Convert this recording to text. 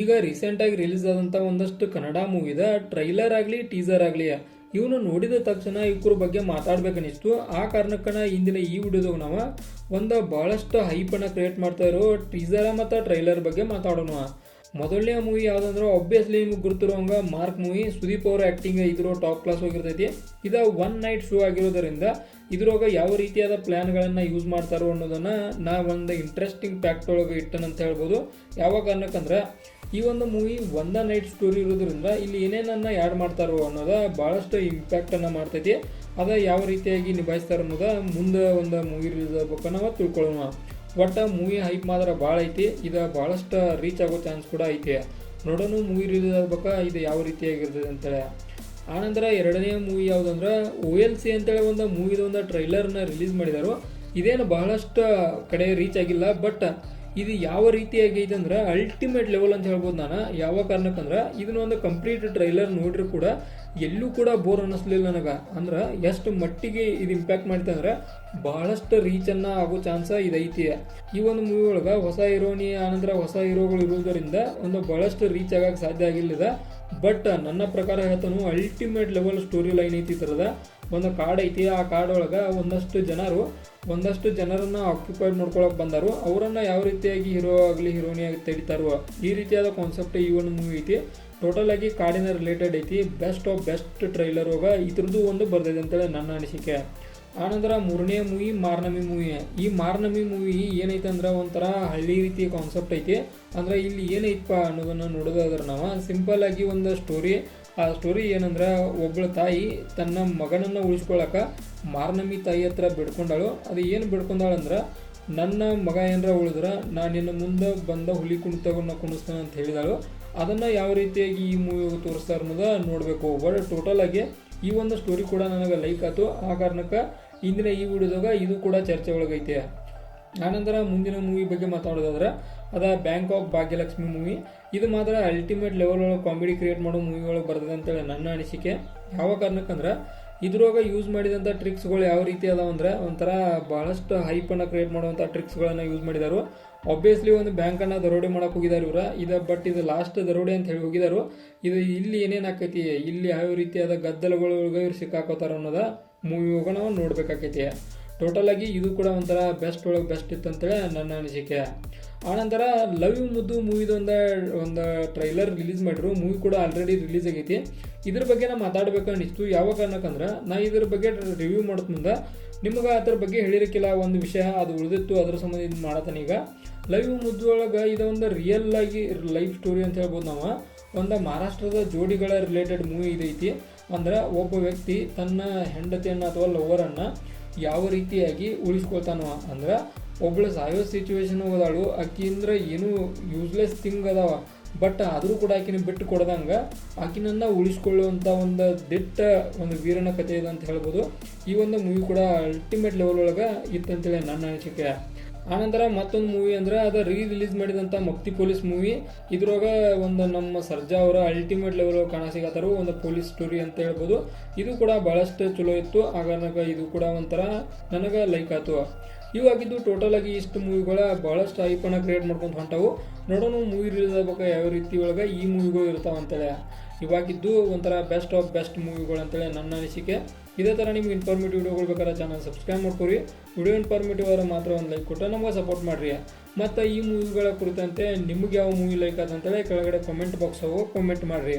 ಈಗ ರೀಸೆಂಟಾಗಿ ರಿಲೀಸ್ ಆದಂಥ ಒಂದಷ್ಟು ಕನ್ನಡ ಮೂವಿದ ಟ್ರೈಲರ್ ಆಗಲಿ ಟೀಸರ್ ಆಗಲಿ, ಇವನು ನೋಡಿದ ತಕ್ಷಣ ಇವ್ರ ಬಗ್ಗೆ ಮಾತಾಡ್ಬೇಕನ್ನಿಸ್ತು. ಆ ಕಾರಣಕ್ಕನ ಇಂದಿನ ಈ ವಿಡಿಯೋದಾಗ ನಾವು ಒಂದು ಭಾಳಷ್ಟು ಹೈಪನ್ನು ಕ್ರಿಯೇಟ್ ಮಾಡ್ತಾ ಇರೋ ಟೀಸರ ಮತ್ತು ಟ್ರೈಲರ್ ಬಗ್ಗೆ ಮಾತಾಡೋಣ. ಮೊದಲನೇ ಮೂವಿ ಯಾವುದಂದ್ರೆ ಆಬ್ವಿಯಸ್ಲಿ ನಿಮ್ಗೆ ಗೊತ್ತಿರೋಂಗ ಮಾರ್ಕ್ ಮೂವಿ ಸುದೀಪ್ ಅವರ ಆ್ಯಕ್ಟಿಂಗ್ ಇದ್ರೋ ಟಾಪ್ ಕ್ಲಾಸ್ ಹೋಗಿರ್ತೈತಿ. ಇದು ಒನ್ ನೈಟ್ ಶೋ ಆಗಿರೋದರಿಂದ ಇದ್ರೊಳಗೆ ಯಾವ ರೀತಿಯಾದ ಪ್ಲ್ಯಾನ್ಗಳನ್ನು ಯೂಸ್ ಮಾಡ್ತಾರೋ ಅನ್ನೋದನ್ನು ನಾ ಒಂದು ಇಂಟ್ರೆಸ್ಟಿಂಗ್ ಫ್ಯಾಕ್ಟ್ ಒಳಗೆ ಇಟ್ಟನಂತ ಹೇಳ್ಬೋದು. ಯಾವ ಕಾರಣಕ್ಕಂದ್ರೆ ಈ ಒಂದು ಮೂವಿ ಒಂದ ನೈಟ್ ಸ್ಟೋರಿ ಇರೋದ್ರಿಂದ ಇಲ್ಲಿ ಏನೇನನ್ನ ಆ್ಯಡ್ ಮಾಡ್ತಾರೋ ಅನ್ನೋದ ಭಾಳಷ್ಟು ಇಂಪ್ಯಾಕ್ಟನ್ನು ಮಾಡ್ತೈತಿ. ಅದ ಯಾವ ರೀತಿಯಾಗಿ ನಿಭಾಯಿಸ್ತಾರ ಅನ್ನೋದ ಮುಂದೆ ಒಂದು ಮೂವಿ ರಿಲೀಸ್ ಆಗ್ಬೇಕು ನಾವು ತಿಳ್ಕೊಳ್ಳೋಣ. ಒಟ್ಟು ಮೂವಿ ಹೈಪ್ ಮಾತ್ರ ಭಾಳ ಐತಿ. ಇದು ಭಾಳಷ್ಟು ರೀಚ್ ಆಗೋ ಚಾನ್ಸ್ ಕೂಡ ಐತಿ. ನೋಡೋಣ ಮೂವಿ ರಿಲೀಸ್ ಆಗ್ಬೇಕಾ? ಇದು ಯಾವ ರೀತಿಯಾಗಿರ್ತದೆ ಅಂತೇಳಿ. ಆನಂತರ ಎರಡನೇ ಮೂವಿ ಯಾವುದಂದ್ರೆ ಒ ಎಲ್ ಸಿ ಅಂತೇಳಿ ಒಂದು ಮೂವಿದ ಒಂದು ಟ್ರೈಲರ್ನ ರಿಲೀಸ್ ಮಾಡಿದರು. ಇದೇನು ಬಹಳಷ್ಟು ಕಡೆ ರೀಚ್ ಆಗಿಲ್ಲ ಬಟ್ ಇದು ಯಾವ ರೀತಿಯಾಗಿ ಐತೆ ಅಂದ್ರೆ ಅಲ್ಟಿಮೇಟ್ ಲೆವೆಲ್ ಅಂತ ಹೇಳ್ಬೋದು ನಾನು. ಯಾವ ಕಾರಣಕ್ಕಂದ್ರೆ ಇದನ್ನ ಒಂದು ಕಂಪ್ಲೀಟ್ ಟ್ರೈಲರ್ ನೋಡ್ರಿ ಕೂಡ ಎಲ್ಲೂ ಕೂಡ ಬೋರ್ ಅನ್ನಿಸ್ಲಿಲ್ಲ ನನಗೆ. ಅಂದ್ರೆ ಎಷ್ಟು ಮಟ್ಟಿಗೆ ಇದು ಇಂಪ್ಯಾಕ್ಟ್ ಮಾಡ್ತೆ ಅಂದ್ರೆ ಭಾಳಷ್ಟು ರೀಚನ್ನು ಆಗೋ ಚಾನ್ಸ ಇದೈತಿ. ಈ ಒಂದು ಮೂವಿ ಒಳಗೆ ಹೊಸ ಹೀರೋನಿ ಆನಂತರ ಹೊಸ ಹೀರೋಗಳು ಇರೋದರಿಂದ ಒಂದು ಭಾಳಷ್ಟು ರೀಚ್ ಆಗಕ್ಕೆ ಸಾಧ್ಯ ಆಗಿಲ್ಲದ ಬಟ್ ನನ್ನ ಪ್ರಕಾರ ಹೇಳ್ತಾನು ಅಲ್ಟಿಮೇಟ್ ಲೆವೆಲ್ ಸ್ಟೋರಿ ಲೈನ್ ಐತಿ ಥರದ ಒಂದು ಕಾರ್ಡ್ ಐತಿ, ಆ ಕಾಡೊಳಗೆ ಒಂದಷ್ಟು ಜನರು, ಒಂದಷ್ಟು ಜನರನ್ನು ಆಕ್ಯುಪೈಡ್ ಮಾಡ್ಕೊಳಕ್ಕೆ ಬಂದರು. ಅವರನ್ನು ಯಾವ ರೀತಿಯಾಗಿ ಹೀರೋ ಆಗಲಿ ಹೀರೋನಿ ಆಗಿ ತೆಡಿತಾರೋ ಈ ರೀತಿಯಾದ ಕಾನ್ಸೆಪ್ಟ್ ಈ ಒಂದು ಮೂವಿ ಐತಿ. ಟೋಟಲ್ ಆಗಿ ಕಾಡಿನ ರಿಲೇಟೆಡ್ ಐತಿ. ಬೆಸ್ಟ್ ಆಫ್ ಬೆಸ್ಟ್ ಟ್ರೈಲರ್ ಹೋಗ ಇದ್ರದ್ದು ಒಂದು ಬರ್ದಿದೆ ಅಂತೇಳಿ ನನ್ನ ಅನಿಸಿಕೆ. ಆನಂತರ ಮೂರನೇ ಮೂವಿ ಮಾರ್ನಮಿ ಮೂವಿ ಈ ಮಾರ್ನಮಿ ಮೂವಿ ಏನೈತೆ ಅಂದ್ರೆ ಒಂಥರ ಹಳ್ಳಿ ರೀತಿ ಕಾನ್ಸೆಪ್ಟ್ ಐತಿ. ಅಂದ್ರೆ ಇಲ್ಲಿ ಏನೈತಪ್ಪ ಅನ್ನೋದನ್ನ ನೋಡೋದಾದ್ರೆ ನಾವು ಸಿಂಪಲ್ ಆಗಿ ಒಂದು ಸ್ಟೋರಿ ಆ ಸ್ಟೋರಿ ಏನಂದ್ರೆ ಒಬ್ಬಳ ತಾಯಿ ತನ್ನ ಮಗನನ್ನ ಉಳಿಸ್ಕೊಳ್ಳೋಕೆ ಮಾರ್ನಮಿ ತಾಯಿ ಹತ್ರ ಬಿಡ್ಕೊಂಡಾಳು. ಅದು ಏನು ಬಿಡ್ಕೊಂಡಾಳಂದ್ರೆ ನನ್ನ ಮಗ ಏನರ ಉಳಿದ್ರೆ ನಾನು ನಿನ್ನ ಮುಂದೆ ಬಂದ ಹುಲಿ ಕುಣಿತವನ್ನ ಕುಣಿಸ್ತಾನೆ ಅಂತ ಹೇಳಿದಾಳು. ಅದನ್ನು ಯಾವ ರೀತಿಯಾಗಿ ಈ ಮೂವಿ ತೋರಿಸ್ತಾರೆ ಅನ್ನೋದ ನೋಡಬೇಕು. ಬಟ್ ಟೋಟಲ್ ಆಗಿ ಈ ಒಂದು ಸ್ಟೋರಿ ಕೂಡ ನನಗೆ ಲೈಕ್ ಆಯ್ತು ಆ ಕಾರಣಕ್ಕೆ ಇಂದಿನ ಈ ವಿಡಿಯೋದಾಗ ಇದು ಕೂಡ ಚರ್ಚೆ ಒಳಗೈತೆ. ಆನಂತರ ಮುಂದಿನ ಮೂವಿ ಬಗ್ಗೆ ಮಾತಾಡೋದಾದ್ರೆ ಅದ ಬ್ಯಾಂಕ್ ಆಫ್ ಭಾಗ್ಯಲಕ್ಷ್ಮಿ ಮೂವಿ ಇದು ಮಾತ್ರ ಅಲ್ಟಿಮೇಟ್ ಲೆವೆಲ್ ಒಳಗೆ ಕಾಮಿಡಿ ಕ್ರಿಯೇಟ್ ಮಾಡೋ ಮೂವಿ ಒಳಗೆ ಬರ್ತದೆ ಅಂತೇಳಿ ನನ್ನ ಅನಿಸಿಕೆ. ಯಾವ ಕಾರಣಕ್ಕಂದ್ರೆ, ಇದ್ರೊಳಗೆ ಯೂಸ್ ಮಾಡಿದಂಥ ಟ್ರಿಕ್ಸ್ಗಳು ಯಾವ ರೀತಿ ಅದಾವ ಅಂದ್ರೆ, ಒಂಥರ ಭಾಳಷ್ಟು ಹೈಪನ್ನು ಕ್ರಿಯೇಟ್ ಮಾಡುವಂಥ ಟ್ರಿಕ್ಸ್ಗಳನ್ನು ಯೂಸ್ ಮಾಡಿದಾರು. ಆಬ್ವಿಯಸ್ಲಿ ಒಂದು ಬ್ಯಾಂಕನ್ನು ದರೋಡೆ ಮಾಡಕ್ಕೆ ಹೋಗಿದ್ದಾರೆ ಇವರ. ಇದು ಬಟ್ ಇದು ಲಾಸ್ಟ್ ದರೋಡೆ ಅಂತ ಹೇಳಿ ಹೋಗಿದಾರು. ಇದು ಇಲ್ಲಿ ಏನೇನು ಆಕೈತಿ, ಇಲ್ಲಿ ಯಾವ ರೀತಿಯಾದ ಗದ್ದಲಗಳೊಳಗೆ ಇವ್ರು ಸಿಕ್ಕಾಕೋತಾರ ಅನ್ನೋದ ಮೂವಿ ನಾವು ನೋಡ್ಬೇಕಾಕೈತಿ. ಟೋಟಲ್ ಆಗಿ ಇದು ಕೂಡ ಒಂಥರ ಬೆಸ್ಟ್ ಒಳಗೆ ಬೆಸ್ಟ್ ಇತ್ತು ಅಂತೇಳಿ ನನ್ನ ಅನಿಸಿಕೆ. ಆನಂತರ ಲವ್ ಮುದ್ದು ಮೂವಿದು ಒಂದು ಒಂದು ಟ್ರೈಲರ್ ರಿಲೀಸ್ ಮಾಡಿರು ಮೂವಿ ಕೂಡ ಆಲ್ರೆಡಿ ರಿಲೀಸ್ ಆಗೈತಿ. ಇದ್ರ ಬಗ್ಗೆ ನಾ ಮಾತಾಡಬೇಕು ಅನಿಸ್ತು ಯಾವ ಕಾರಣಕ್ಕಂದ್ರೆ ನಾ ಇದ್ರ ಬಗ್ಗೆ ರಿವ್ಯೂ ಮಾಡೋದ್ ಮುಂದೆ, ನಿಮಗೆ ಅದ್ರ ಬಗ್ಗೆ ಹೇಳಿರಕ್ಕಿಲ್ಲ ಒಂದು ವಿಷಯ, ಅದು ಉಳಿದಿತ್ತು, ಅದ್ರ ಸಂಬಂಧ ಇದು ಮಾಡತ್ತಾನ ಈಗ. ಲವ್ ಮುದ್ದು ಒಳಗೆ ಇದೊಂದು ರಿಯಲ್ ಆಗಿ ಲೈಫ್ ಸ್ಟೋರಿ ಅಂತ ಹೇಳ್ಬೋದು ನಾವು. ಒಂದು ಮಹಾರಾಷ್ಟ್ರದ ಜೋಡಿಗಳ ರಿಲೇಟೆಡ್ ಮೂವಿ ಇದೈತಿ ಅಂದ್ರೆ ಒಬ್ಬ ವ್ಯಕ್ತಿ ತನ್ನ ಹೆಂಡತಿಯನ್ನು ಅಥವಾ ಲವರನ್ನು ಯಾವ ರೀತಿಯಾಗಿ ಉಳಿಸ್ಕೊಳ್ತಾನೋ, ಅಂದ್ರೆ ಒಬ್ಳು ಸಾಯೋ ಸಿಚುವೇಶನ್ ಹೋದಾಳು. ಆಕಿಂದ್ರ ಏನು ಯೂಸ್ಲೆಸ್ ಥಿಂಗ್ ಅದಾವ. ಬಟ್ ಆದರೂ ಕೂಡ ಆಕಿನ ಬಿಟ್ಟು ಕೊಡ್ದಂಗೆ ಆಕಿನನ್ನ ಉಳಿಸ್ಕೊಳ್ಳುವಂಥ ಒಂದು ದಿಟ್ಟ ಒಂದು ವೀರನ ಕಥೆ ಇದೆ ಅಂತ ಹೇಳ್ಬೋದು. ಈ ಒಂದು ಮೂವಿ ಕೂಡ ಅಲ್ಟಿಮೇಟ್ ಲೆವೆಲ್ ಒಳಗೆ ಇತ್ತಂತೇಳಿ ನನ್ನ ಅನಿಸಿಕೆ. ಆನಂತರ ಮತ್ತೊಂದು ಮೂವಿ ಅಂದ್ರೆ ಅದು ರೀ ರಿಲೀಸ್ ಮಾಡಿದಂಥ ಮಕ್ತಿ ಪೊಲೀಸ್ ಮೂವಿ ಇದ್ರೊಳಗೆ ಒಂದು ನಮ್ಮ ಸರ್ಜಾ ಅವರ ಅಲ್ಟಿಮೇಟ್ ಲೆವೆಲ್ ಕಾಣಸಿಗತ್ತಾರು, ಒಂದು ಪೊಲೀಸ್ ಸ್ಟೋರಿ ಅಂತ ಹೇಳ್ಬೋದು. ಇದು ಕೂಡ ಭಾಳಷ್ಟು ಚಲೋ ಇತ್ತು. ಆಗ ಇದು ಕೂಡ ಒಂಥರ ನನಗೆ ಲೈಕ್ ಆಯ್ತು ಇವಾಗಿದ್ದು ಟೋಟಲ್ ಆಗಿ ಇಷ್ಟು ಮೂವಿಗಳ ಭಾಳಷ್ಟು ಐಪನ್ನ ಕ್ರಿಯೇಟ್ ಮಾಡ್ಕೊಂಡು ಹೊಂಟವು. ನೋಡೋಣ ಮೂವಿ ರಿಲೀಸ್ ಆಗ್ಬೇಕು, ಯಾವ ರೀತಿ ಒಳಗೆ ಈ ಮೂವಿಗಳು ಇರ್ತಾವ ಅಂತೇಳಿ. ಇವಾಗಿದ್ದು ಒಂಥರ ಬೆಸ್ಟ್ ಆಫ್ ಬೆಸ್ಟ್ ಮೂವಿಗಳು ಅಂತೇಳಿ ನನ್ನ ಅನಿಸಿಕೆ. ಇದೇ ಥರ ನಿಮ್ಗೆ ಇನ್ಫಾರ್ಮೇಟಿವ್ ವಿಡಿಯೋಗಳು ಬೇಕಾದ್ರೆ ಚಾನಲ್ ಸಬ್ಸ್ಕ್ರೈಬ್ ಮಾಡ್ಕೊರಿ ವಿಡಿಯೋ ಇನ್ಫಾರ್ಮೇಟಿವ್ ಆದರೆ ಮಾತ್ರ ಒಂದು ಲೈಕ್ ಕೊಟ್ಟು ನಮಗೆ ಸಪೋರ್ಟ್ ಮಾಡಿರಿ. ಮತ್ತು ಈ ಮೂವಿಗಳ ಕುರಿತಂತೆ ನಿಮಗೆ ಯಾವ ಮೂವಿ ಲೈಕ್ ಆದಂತೇಳಿ ಕೆಳಗಡೆ ಕಮೆಂಟ್ ಬಾಕ್ಸ್ ಹೋಗಿ ಕಮೆಂಟ್ ಮಾಡಿರಿ.